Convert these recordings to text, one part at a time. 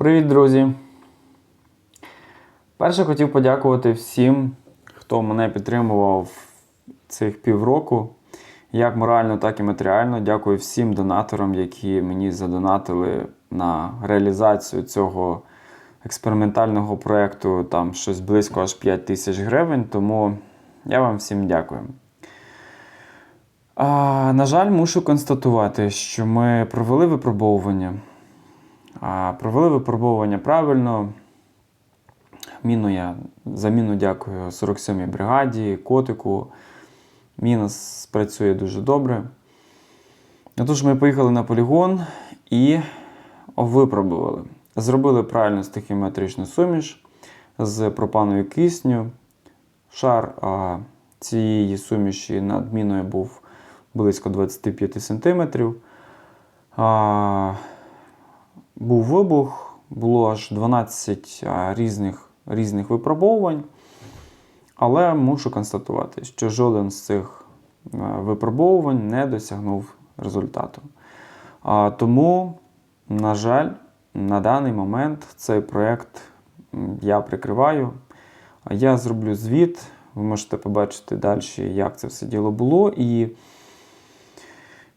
Привіт, друзі! Перше хотів подякувати всім, хто мене підтримував цих півроку, як морально, так і матеріально. Дякую всім донаторам, які мені задонатили на реалізацію цього експериментального проєкту, там щось близько аж 5 тисяч гривень. Тому я вам всім дякую. А, на жаль, мушу констатувати, що ми провели випробовування. Провели випробовування правильно. Міну я за міну дякую 47-й бригаді, котику. Міна спрацює дуже добре. Отож, ми поїхали на полігон і випробували. Зробили правильно стихіметричну суміш з пропаною кисню. Шар а, цієї суміші над міною був близько 25 см. Був вибух, було аж 12 різних, різних випробовувань. Але мушу констатувати, що жоден з цих випробовувань не досягнув результату. Тому, на жаль, на даний момент цей проєкт я прикриваю. Я зроблю звіт. Ви можете побачити далі, як це все діло було, і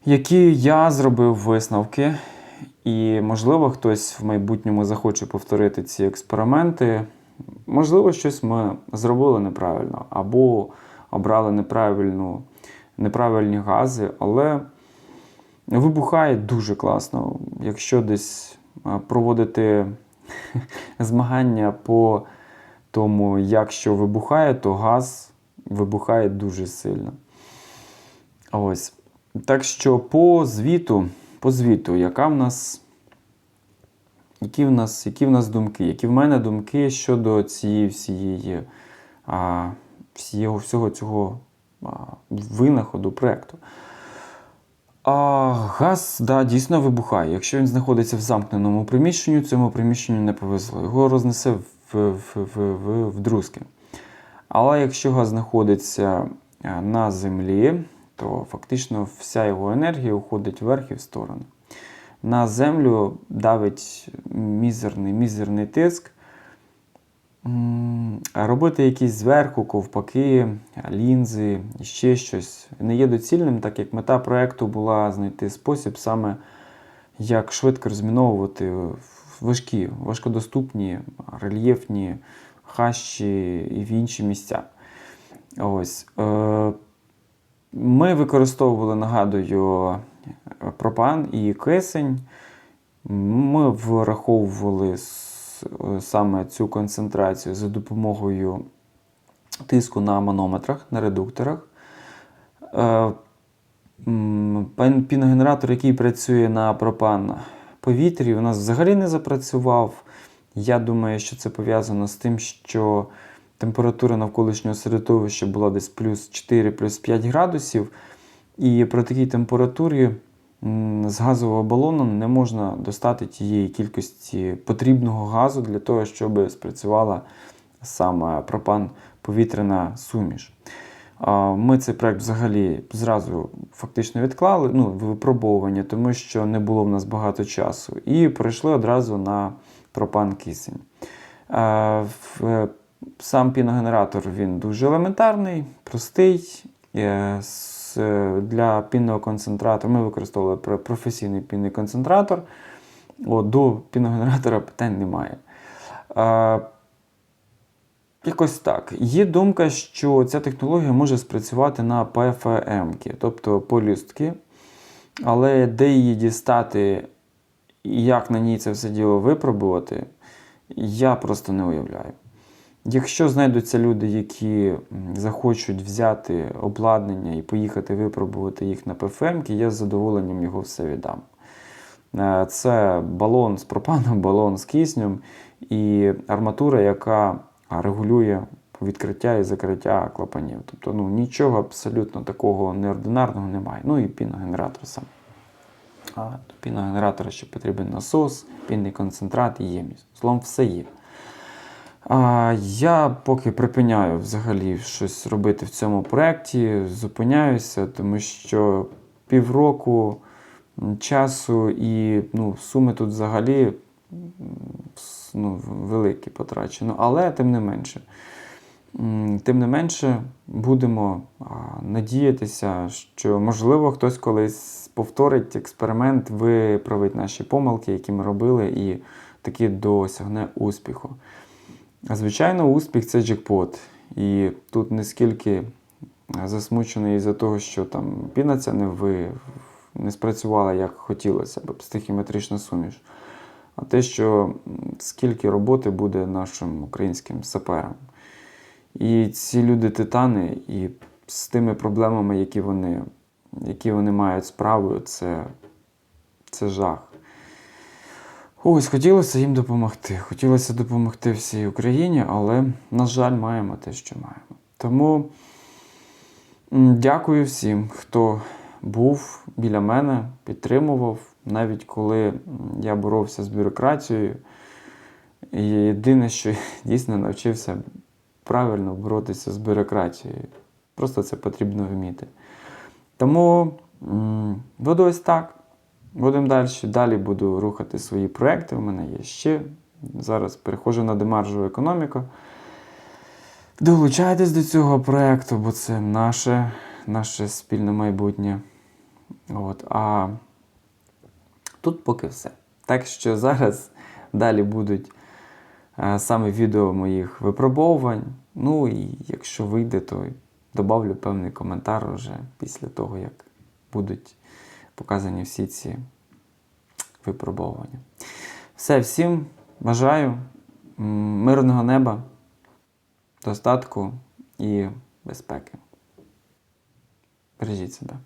які я зробив висновки. І, можливо, хтось в майбутньому захоче повторити ці експерименти. Можливо, щось ми зробили неправильно, або обрали неправильну, неправильні гази, але вибухає дуже класно. Якщо десь проводити змагання по тому, як що вибухає, то газ вибухає дуже сильно. Ось. Так що по звіту, по звіту, яка в нас, які в нас, які в нас думки, які в мене думки щодо цієї всієї, а, всього, всього цього а, винаходу проєкту. А, газ да, дійсно вибухає. Якщо він знаходиться в замкненому приміщенні, цьому приміщенню не повезло. Його рознесе в, в, в, в, в друзки. Але якщо газ знаходиться на землі, то фактично вся його енергія уходить вверх і в сторону. На землю давить мізерний, мізерний тиск. Робити якісь зверху ковпаки, лінзи, ще щось не є доцільним, так як мета проєкту була знайти спосіб саме як швидко розміновувати важкі, важкодоступні, рельєфні хащі і в інші місця. Ось. Ми використовували, нагадую, пропан і кисень. Ми враховували саме цю концентрацію за допомогою тиску на манометрах, на редукторах. Е, Піногенератор, який працює на пропан повітрі, у нас взагалі не запрацював. Я думаю, що це пов'язано з тим, що температура навколишнього середовища була десь плюс 4, плюс 5 градусів. І при такій температурі з газового балону не можна достати тієї кількості потрібного газу для того, щоб спрацювала саме пропан повітряна суміш. Ми цей проект взагалі зразу фактично відклали, ну, випробовування, тому що не було в нас багато часу. І перейшли одразу на пропан кисень. А, в- Сам піногенератор він дуже елементарний, простий. Е, Для пінного концентратора ми використовували професійний пінний концентратор. От, до піногенератора питань немає. А, Якось так. Є думка, що ця технологія може спрацювати на ПФМ, тобто полюстки. Але де її дістати і як на ній це все діло випробувати, я просто не уявляю. Якщо знайдуться люди, які захочуть взяти обладнання і поїхати випробувати їх на ПФМ, я з задоволенням його все віддам. Е, Це балон з пропаном, балон з киснем і арматура, яка регулює відкриття і закриття клапанів. Тобто ну, нічого абсолютно такого неординарного немає. Ну і піногенератор сам. А до піногенератора ще потрібен насос, пінний концентрат і ємність. Словом, все є. А, я поки припиняю взагалі щось робити в цьому проєкті, зупиняюся, тому що півроку часу і ну, суми тут взагалі ну, великі потрачено. Але тим не менше. Тим не менше, будемо надіятися, що можливо хтось колись повторить експеримент, виправить наші помилки, які ми робили, і таки досягне успіху. Звичайно, успіх це джекпот. І тут не скільки засмучений із-за того, що там пінаця не, ви, не спрацювала, як хотілося б, стихіметрична суміш. А те, що скільки роботи буде нашим українським саперам. І ці люди титани, і з тими проблемами, які вони, які вони мають справу, це, це жах. Ось, хотілося їм допомогти. Хотілося допомогти всій Україні, але, на жаль, маємо те, що маємо. Тому дякую всім, хто був біля мене, підтримував, навіть коли я боровся з бюрократією. І єдине, що дійсно навчився правильно боротися з бюрократією. Просто це потрібно вміти. Тому ось так. Будемо далі. Далі буду рухати свої проекти. У мене є ще. Зараз переходжу на демаржову економіку. Долучайтесь до цього проекту, бо це наше, наше спільне майбутнє. От. А тут поки все. Так що зараз далі будуть е, саме відео моїх випробовувань. Ну і якщо вийде, то добавлю певний коментар вже після того, як будуть показані всі ці випробовування. Все, всім бажаю мирного неба, достатку і безпеки. Бережіть себе.